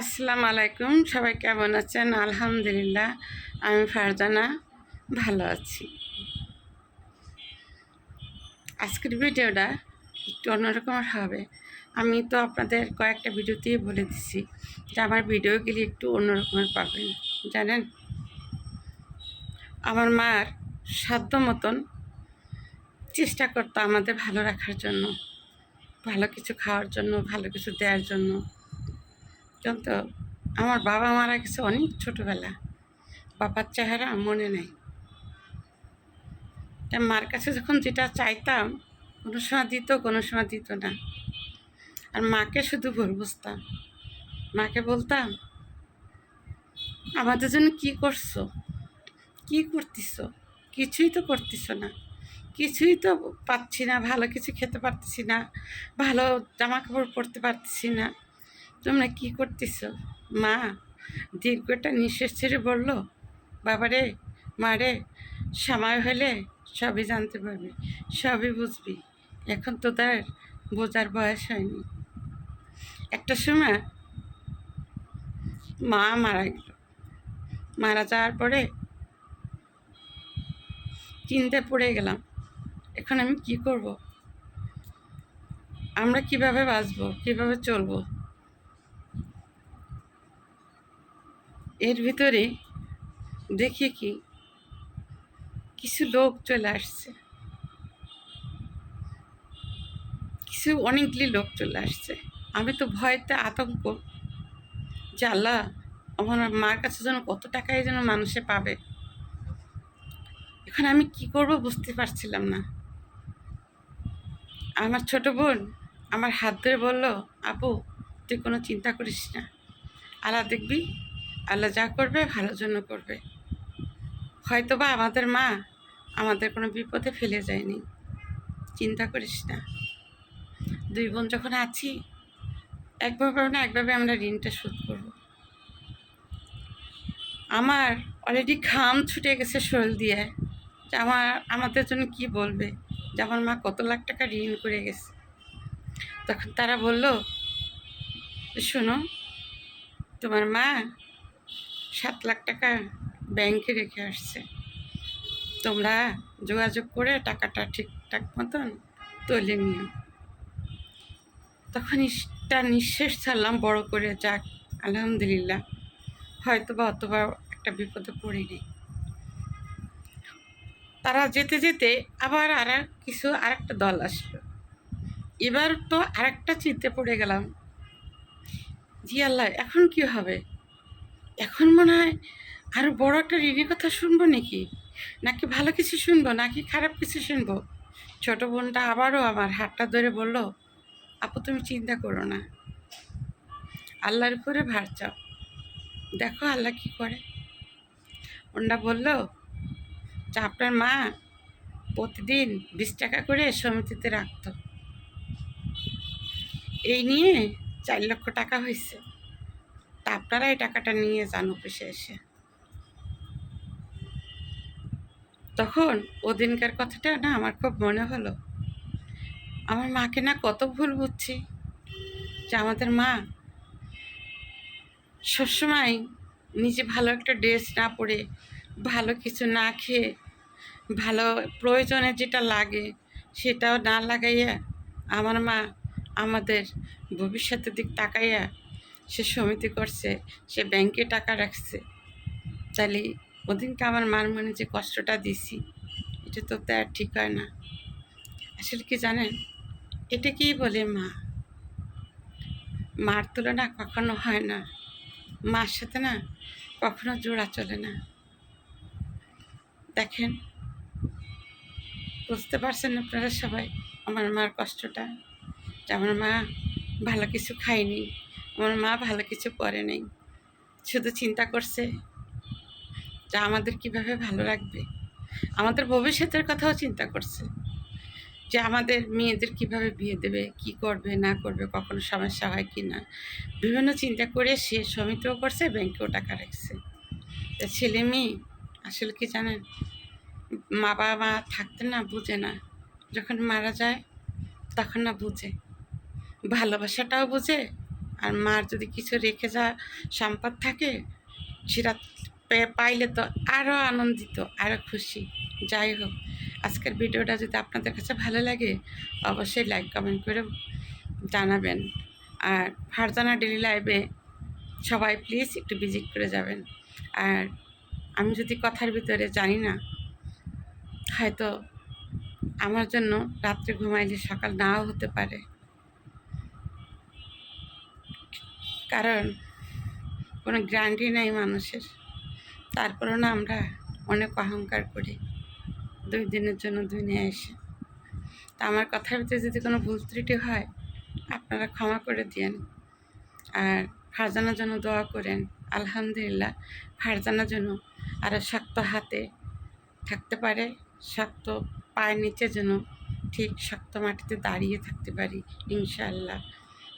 আসসালামু আলাইকুম। সবাই কেমন আছেন? আলহামদুলিল্লাহ, আমি ফারজানা, ভালো আছি। আজকের ভিডিওটা একটু অন্যরকম হবে। আমি তো আপনাদের কয়েকটা ভিডিওতেই বলে দিছি যে আমার ভিডিওগুলি একটু অন্যরকমের পাবেন, জানেন? আমার মার সাধ্য মতন চেষ্টা করতো আমাদের ভালো রাখার জন্য, ভালো কিছু খাওয়ার জন্য, ভালো কিছু দেওয়ার জন্য। কিন্তু আমার বাবা মারা গেছে অনেক ছোটোবেলা। বাবার চেহারা মনে নেই। তা মার কাছে যখন যেটা চাইতাম, কোনো সময় দিত, কোনো সময় দিত না। আর মাকে শুধু ভুল বুঝতাম মাকে বলতাম, আমাদের জন্য কি করছ? কি করতেছ? কিছুই তো করতেছ না। কিছুই তো পাচ্ছি না, ভালো কিছু খেতে পারতেছি না, ভালো জামা কাপড় পরতে পারতেছি না। তোমরা কি করতেছ? মা, দীর্ঘটা নিঃশ্বাস ছেড়ে বলল, বাবারে, মারে, সময় হলে সবই জানতে পারবি, সবই বুঝবি। এখন তো তার বোঝার বয়স হয়নি। একটা সময় মা মারা গেল। মারা যাওয়ার পরে চিন্তায় পড়ে গেলাম, এখন আমি কি করব? আমরা কীভাবে বাঁচবো, কীভাবে চলবো? এর ভিতরে দেখি কি কিছু লোক চলে আসছে। কিছু অনেকগুলি লোক চলে আসছে। আমি তো ভয়তে আতঙ্ক যে আল্লাহ, আমার মার কাছে যেন কত টাকাই যেন মানুষে পাবে। এখন আমি কি করব বুঝতে পারছিলাম না। আমার ছোট বোন আমার হাত ধরে বলল, আপু, তুই কোনো চিন্তা করিস না। আল্লাহ দেখবি আল্লাহ যা করবে, ভালোর জন্য করবে। হয়তো বা আমাদের মা আমাদের কোনো বিপদে ফেলে যায়নি। চিন্তা করিস না। দুই বোন যখন আছি একভাবে না, একভাবে আমরা ঋণটা শোধ করব। আমার অলরেডি ঘাম ছুটে গেছে শরীর দিয়ে। যে আমার, আমাদের জন্য কি বলবে? যে আমার মা কত লাখ টাকা ঋণ করে গেছে। তখন তারা বলল, শোনো, তোমার মা সাত লাখ টাকা ব্যাংকে রেখে আসছে। তোমরা যোগাযোগ করে টাকাটা ঠিকঠাক মতন তুলে নিও। তখন ইসটা নিঃশ্বাস ছাড়লাম, বড় করে যাক, আলহামদুলিল্লাহ। হয়তো বা অতবা একটা বিপদে পড়িনি। তারা যেতে যেতে আবার আর কিছু, আর একটা দল আসলো। এবার তো আরেকটা চিনতে পড়ে গেলাম। জি আল্লাহ, এখন কি হবে? এখন মনে হয় আরও বড় একটা ঋণের কথা শুনব নাকি? নাকি ভালো কিছু শুনব, নাকি খারাপ কিছু শুনব? ছোট বোনটা আবারও আমার হাতটা ধরে বলল, আপু, তুমি চিন্তা করো না। আল্লাহর উপরে ভার চাও। দেখো আল্লাহ কি করে। ওনটা বলল যে আপনার মা প্রতিদিন বিশ টাকা করে সমিতিতে রাখতো। এই নিয়ে চার লক্ষ টাকা হয়েছে তা আপনারা এই টাকাটা নিয়ে যান অফিসে এসে। তখন ওদিনকার কথাটা না আমার খুব মনে হলো। আমার মাকে না কত ভুল বুঝছি যে আমাদের মা সবসময় নিজে ভালো একটা ড্রেস না পরে ভালো কিছু না খেয়ে, ভালো প্রয়োজনে যেটা লাগে সেটাও না লাগাইয়া আমার মা আমাদের ভবিষ্যতের দিক তাকাইয়া সে সমিতি করছে, সে ব্যাংকে টাকা রাখছে। তাহলে ওদিনকে আমার মার মনে যে কষ্টটা দিছি, এটা তো তার ঠিক হয় না। আসলে কি জানেন এটা কি বলে মা। মার তুলনা কখনো হয় না। মার সাথে না কখনো জোড়া চলে না। দেখেন, বুঝতে পারছেন আপনারা সবাই আমার মার কষ্টটা? যে আমার মা ভালো কিছু খায়নি। আমার মা ভালো কিছু করে নেই। শুধু চিন্তা করছে যা আমাদের কীভাবে ভালো রাখবে। আমাদের ভবিষ্যতের কথাও চিন্তা করছে যে আমাদের মেয়েদের কীভাবে বিয়ে দেবে কি করবে না করবে কখনো সমস্যা হয় কি না। বিভিন্ন চিন্তা করে সে সমিতিও করছে ব্যাংকেও টাকা রাখছে। তা ছেলে মেয়ে আসলে কি জানেন? মা বাবা থাকতে না বুঝে না। যখন মারা যায় তখন না বুঝে। ভালোবাসাটাও বুঝে আর মার যদি কিছু রেখে যা সম্পদ থাকে, সেটা পাইলে তো আরও আনন্দিত আরও খুশি। যাই হোক, আজকের ভিডিওটা যদি আপনাদের কাছে ভালো লাগে, অবশ্যই লাইক কমেন্ট করে জানাবেন। আর ফারজানা ডেলি লাইভে সবাই প্লিজ একটু ভিজিট করে যাবেন। আর আমি যদি কথার ভিতরে জানি না, হয়তো আমার জন্য রাত্রে ঘুমাইলে সকাল নাও হতে পারে। কারণ কোনো গ্যারান্টি নাই মানুষের। তারপরেও না আমরা অনেক অহংকার করি। দুই দিনের জন্য দুনিয়া এসে। তা আমার কথার ভিতরে যদি কোনো ভুল ত্রুটি হয়, আপনারা ক্ষমা করে দিয়েন। আর ফারজানার জন্য দোয়া করেন। আলহামদুলিল্লাহ, ফারজানার জন্য আরও শক্ত হাতে থাকতে পারে, শক্ত পায়ের নিচে যেন ঠিক শক্ত মাটিতে দাঁড়িয়ে থাকতে পারি, ইনশাআল্লাহ।